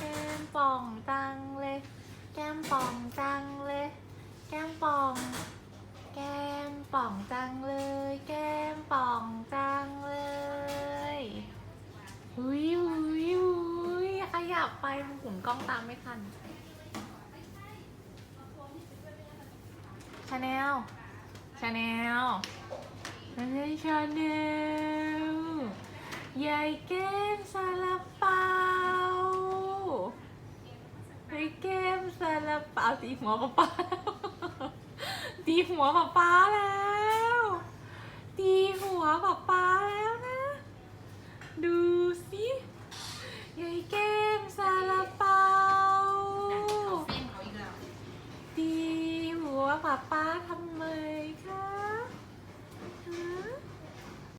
แกมป่องจังเลย แก้มป่อง แก้มป่องจังเลย แก้มป่องจังเลยอุ้ยอุ้ยอุ้ยขยับไปหมุนกล้องตามไม่ทันชาแนลชาแนลไม่ใช่ชาแนลยายแก้มซาลาเปา เฮ้ยเกมซาลาเปาตีหัวป๊าป๊าตีหัวป๊าป๊าแล้ว ตีหัวป๊าป๊าแล้วนะ ดูสิยายเกมซาลาเปาเอาเส้นเขาอีกแล้วตีหัวป๊าป๊าทำไม